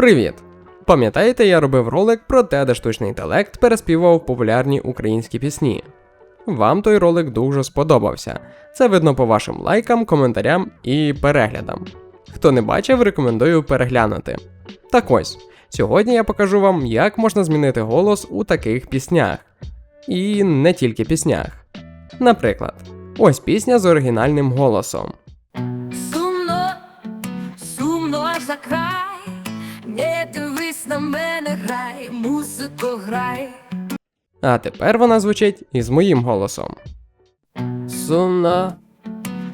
Привіт! Пам'ятаєте, я робив ролик про те, де штучний інтелект переспівав популярні українські пісні. Вам той ролик дуже сподобався. Це видно по вашим лайкам, коментарям і переглядам. Хто не бачив, рекомендую переглянути. Так ось, сьогодні я покажу вам, як можна змінити голос у таких піснях. І не тільки піснях. Наприклад, ось пісня з оригінальним голосом. А тепер вона звучить із моїм голосом. Сумно,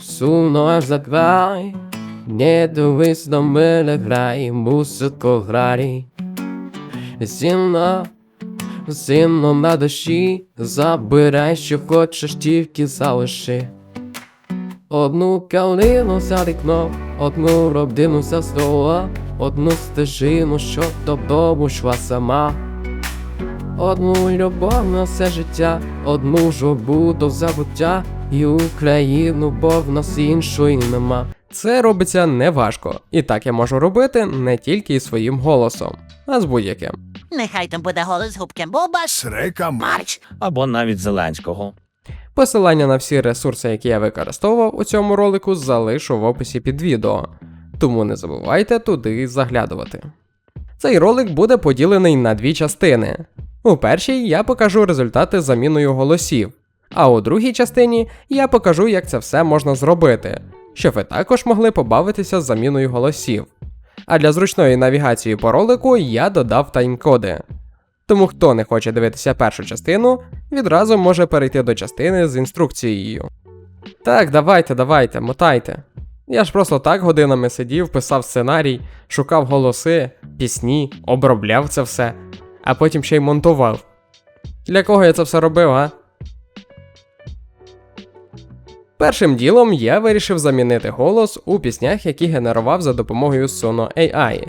сумно аж за край, не дивись на мене грай, музику грай. Зімно, зимно на душі, забирай, що хочеш, тільки залиши. Одну калину за вікном, одну родину за стола, одну стежину, що додому йшла сама. Одну любов на все життя, одну журбу до забуття і Україну, бо в нас іншої нема. Це робиться неважко, і так я можу робити не тільки своїм голосом, а з будь-яким. Нехай там буде голос губки Боба, Срека Марч. або навіть Зеленського. Посилання на всі ресурси, які я використовував у цьому ролику, залишу в описі під відео, тому не забувайте туди заглядувати. Цей ролик буде поділений на дві частини. У першій я покажу результати заміною голосів, а у другій частині я покажу, як це все можна зробити, щоб ви також могли побавитися з заміною голосів. А для зручної навігації по ролику я додав таймкоди. Тому хто не хоче дивитися першу частину, відразу може перейти до частини з інструкцією. Так, давайте, давайте, мотайте. Я ж просто так годинами сидів, писав сценарій, шукав голоси, пісні, обробляв це все, а потім ще й монтував. Для кого я це все робив, а? Першим ділом я вирішив замінити голос у піснях, які генерував за допомогою Sono AI.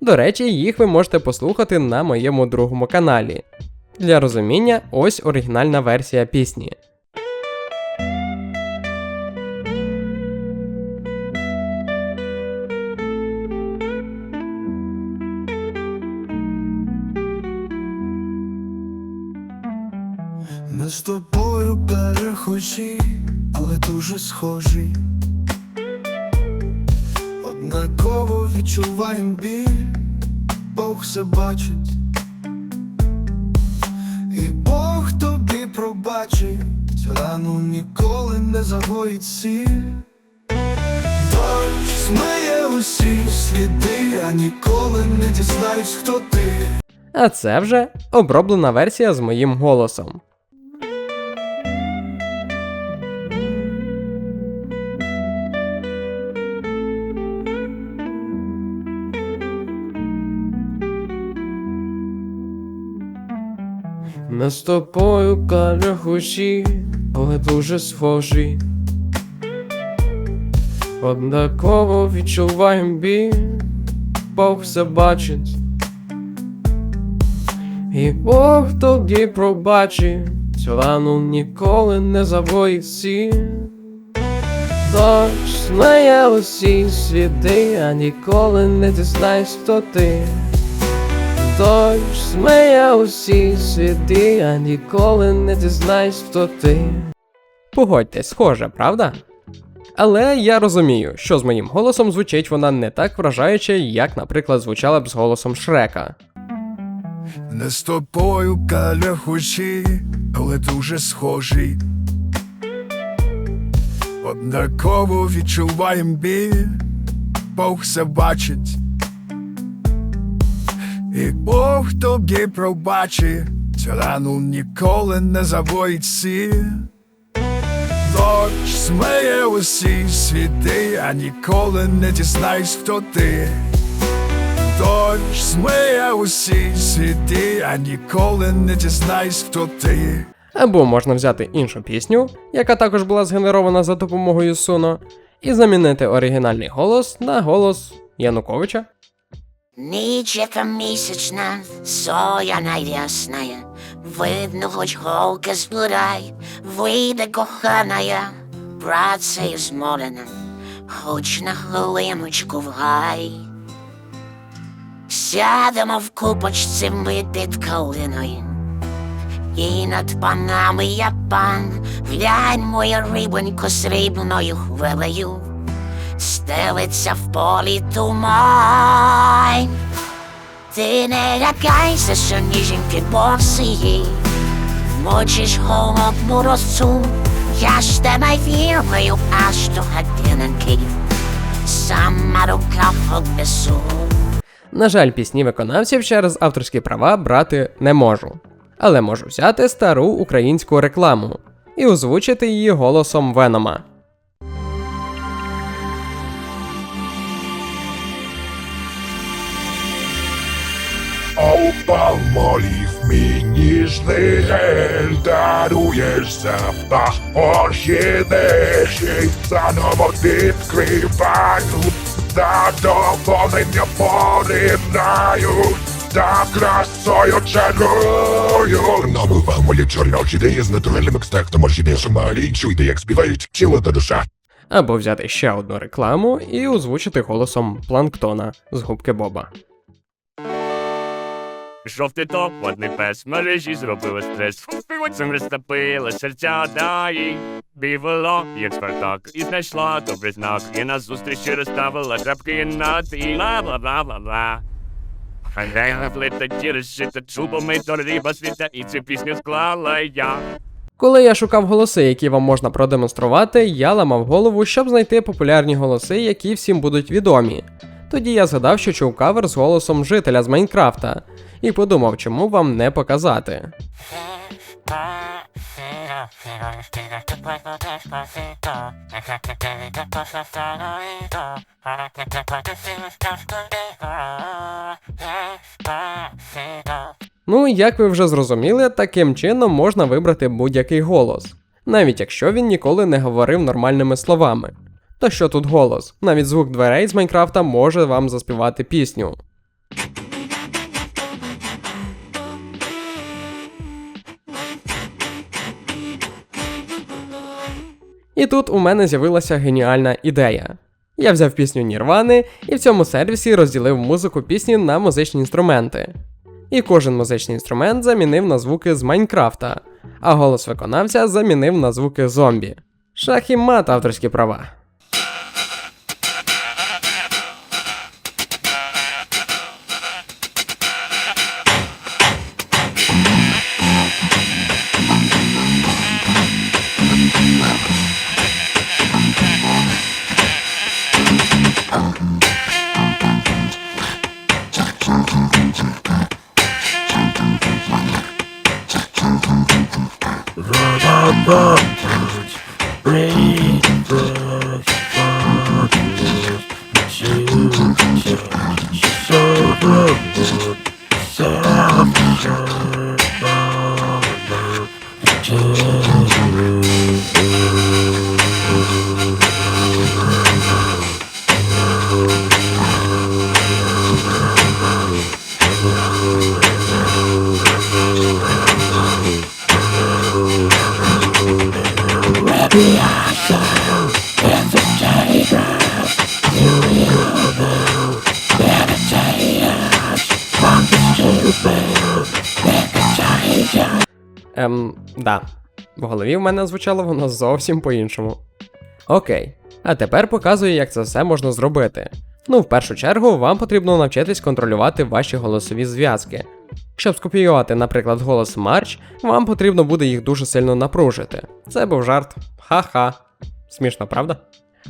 До речі, їх ви можете послухати на моєму другому каналі. Для розуміння, ось оригінальна версія пісні. Однаково відчуваєм біль, Бог все бачить. І Бог тобі пробачить, рану ніколи не загоїть сіль. Дощ змиє усі сліди, а ніколи не дізнаюсь, хто ти. А це вже оброблена версія з моїм голосом. Ми з тобою калюхуші, але дуже схожі. Однаково відчуваєм біль, Бог все бачить. І Бог тоді пробачить, рану ніколи не завоїть сіль. Дощ знає усі світи, а ніколи не дізнаєш, хто ти. Дощ змиє усі світи, а ніколи не дізнаєш, хто ти. Погодьтесь, схоже, правда? Але я розумію, що з моїм голосом звучить вона не так вражаюче, як, наприклад, звучала б з голосом Шрека. Не з тобою каляхучі, але дуже схожі. Однаково відчуваєм біль, Бог все бачить. І Бог тобі пробачить, цю рану ніколи не завоїть сіль. Дощ смиє усі світи, а ніколи не дізнаєш, хто ти. Дощ змиє усі світи, а ніколи не дізнаєш, хто ти. Або можна взяти іншу пісню, яка також була згенерована за допомогою Суно, і замінити оригінальний голос на голос Януковича. Ніч яка місячна, сояна ясная, видно, хоч голка збирай, вийде коханая, працею зморена, хоч на хвилиночку в гай. Сядемо в купочці ми під калиною. І над панами я пан, глянь моя рибонько срібною хвилею, стелиться в полі туман. Ти не лякайся, що ніженьки босії, мочиш голодну росу, я ж тебе вірую аж до годинки, сама рука однесу. На жаль, пісні виконавців через авторські права брати не можу. Але можу взяти стару українську рекламу і озвучити її голосом Венома. Опал молів мій ніжний гель, даруєш запах орхідеї, заново відкриваю, задоволення поринаю, та красою чарую. Намивав мої чорні орхідеї з натуральним екстактом орхідеї Сомалі, чуйте, як співають тіло та душа. Або взяти ще одну рекламу і озвучити голосом Планктона з губки Боба. Пішов ти топ, водний пес, мережі зробили стрес. Цим розтопили серця даї. Бівело, як Спартак, і знайшла добрий знак. І на зустрічі розставила крапки над і бла бла бла бла бла. Чубами, то риба світа, і цю пісню склала я. Коли я шукав голоси, які вам можна продемонструвати, я ламав голову, щоб знайти популярні голоси, які всім будуть відомі. Тоді я згадав, що чув кавер з голосом жителя з Майнкрафта, і подумав, чому вам не показати. Ну, як ви вже зрозуміли, таким чином можна вибрати будь-який голос, навіть якщо він ніколи не говорив нормальними словами. Та що тут голос? Навіть звук дверей з Майнкрафта може вам заспівати пісню. І тут у мене з'явилася геніальна ідея. Я взяв пісню Нірвани і в цьому сервісі розділив музику пісні на музичні інструменти. І кожен музичний інструмент замінив на звуки з Майнкрафта, а голос виконавця замінив на звуки зомбі. Шах і мат авторські права. Ready. Да. В голові в мене звучало воно зовсім по-іншому. Окей. А тепер показую, як це все можна зробити. Ну, в першу чергу, вам потрібно навчитись контролювати ваші голосові зв'язки. Щоб скопіювати, наприклад, голос Марч, вам потрібно буде їх дуже сильно напружити. Це був жарт. Ха-ха. Смішно, правда?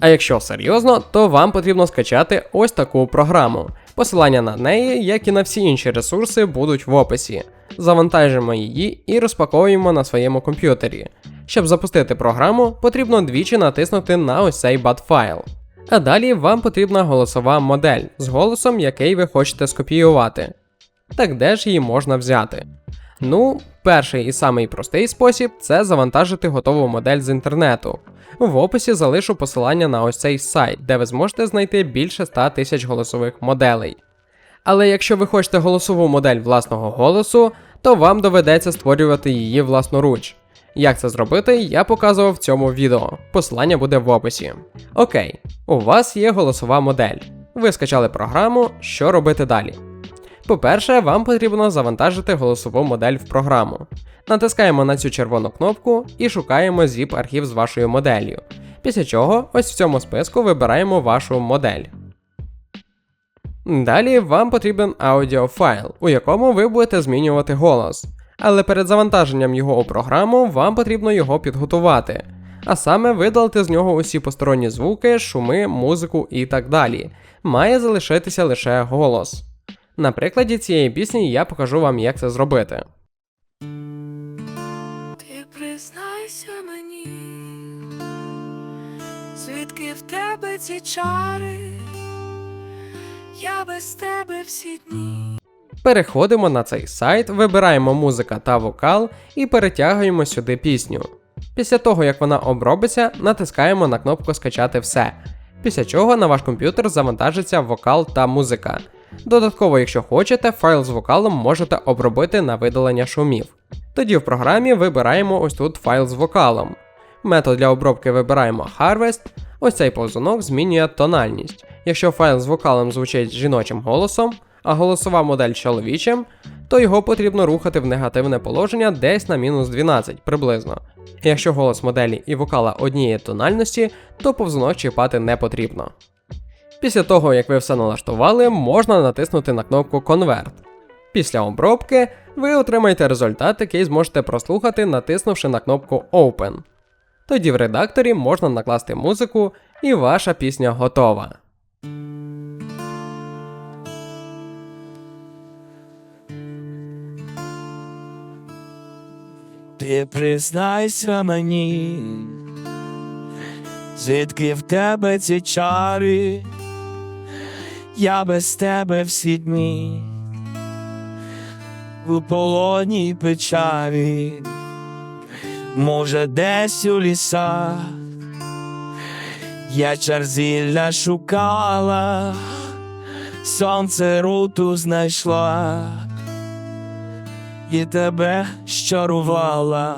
А якщо серйозно, то вам потрібно скачати ось таку програму. Посилання на неї, як і на всі інші ресурси, будуть в описі. Завантажимо її і розпаковуємо на своєму комп'ютері. Щоб запустити програму, потрібно двічі натиснути на ось цей BAT-файл. А далі вам потрібна голосова модель з голосом, який ви хочете скопіювати. Так де ж її можна взяти? Ну, перший і самий простий спосіб це завантажити готову модель з інтернету. В описі залишу посилання на ось цей сайт, де ви зможете знайти більше 100 тисяч голосових моделей. Але якщо ви хочете голосову модель власного голосу, то вам доведеться створювати її власноруч. Як це зробити, я показував в цьому відео. Посилання буде в описі. Окей, у вас є голосова модель. Ви скачали програму, що робити далі? По-перше, вам потрібно завантажити голосову модель в програму. Натискаємо на цю червону кнопку і шукаємо zip архів з вашою моделлю. Після чого ось в цьому списку вибираємо вашу модель. Далі вам потрібен аудіофайл, у якому ви будете змінювати голос. Але перед завантаженням його у програму вам потрібно його підготувати, а саме видалити з нього усі посторонні звуки, шуми, музику і так далі. Має залишитися лише голос. На прикладі цієї пісні я покажу вам, як це зробити. Ти признайся мені, звідки в тебе ці чари, я без тебе всі дні. Переходимо на цей сайт, вибираємо музика та вокал і перетягуємо сюди пісню. Після того, як вона обробиться, натискаємо на кнопку Скачати все. Після чого на ваш комп'ютер завантажиться вокал та музика. Додатково, якщо хочете, файл з вокалом можете обробити на видалення шумів. Тоді в програмі вибираємо ось тут файл з вокалом. Метод для обробки вибираємо Harvest. Ось цей повзунок змінює тональність. Якщо файл з вокалом звучить жіночим голосом, а голосова модель чоловічим, то його потрібно рухати в негативне положення десь на мінус 12 приблизно. Якщо голос моделі і вокала однієї тональності, то повзунок чіпати не потрібно. Після того, як ви все налаштували, можна натиснути на кнопку Convert. Після обробки ви отримаєте результат, який зможете прослухати, натиснувши на кнопку Open. Тоді в редакторі можна накласти музику, і ваша пісня готова. Ти признайся мені, звідки в тебе ці чари, я без тебе всі дні, в полоні печалі, може, десь у лісах, я чарзілля шукала, сонце руту знайшла і тебе щарувала.